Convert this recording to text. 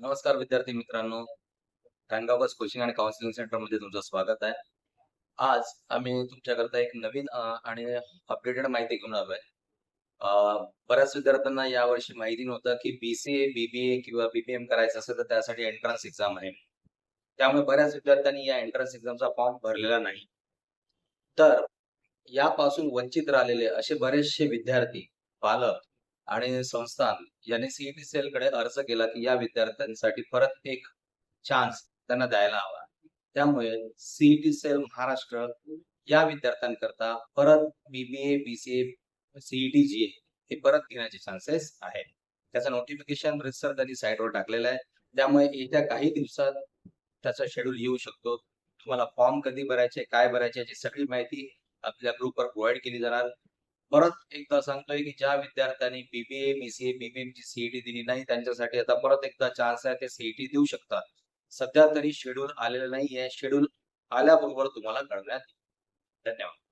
नमस्कार विद्यार्थी मित्रांनो. रांगावस कोचिंग आणि काउन्सिलिंग सेंटरमध्ये तुमचं स्वागत आहे. आज आम्ही तुमच्याकरता एक नवीन आणि अपडेटेड माहिती घेऊन आलो आहे बऱ्याच विद्यार्थ्यांना यावर्षी माहिती नव्हतं की बीसीए बीबीए किंवा बीबीएम करायचं असेल तर त्यासाठी एंट्रन्स एक्झाम आहे. त्यामुळे बऱ्याच विद्यार्थ्यांनी या एंट्रन्स एक्झामचा फॉर्म भरलेला नाही. तर यापासून वंचित राहिलेले असे बरेचसे विद्यार्थी पालक आणि संस्थान यांनी सीईटी सेल कडे अर्ज केला की या विद्यार्थ्यांसाठी परत एक चान्स त्यांना द्यायला हवा. त्यामुळे सीईटी सेल महाराष्ट्र या विद्यार्थ्यांकरता परत बीबीए बीसीए सीईटी जी हे परत घेण्याचे चान्सेस आहेत. त्याचं नोटिफिकेशन रिसर त्यांनी साईटवर टाकलेलं आहे. त्यामुळे येत्या काही दिवसात त्याचा शेड्यूल येऊ शकतो. तुम्हाला फॉर्म कधी भरायचे काय भरायचे याची सगळी माहिती आपल्या ग्रुपवर प्रोव्हाइड केली जाणार. परत एकदा सांगतोय की ज्या विद्यार्थ्यांनी बीबीए बीसीए बीबीएम ची सीईटी दिली नाही त्यांच्यासाठी आता परत एकदा चान्स आहे ते सीईटी देऊ शकतात. सध्या तरी शेड्यूल आलेलं नाहीये. शेड्यूल आल्याबरोबर तुम्हाला कळण्यात धन्यवाद.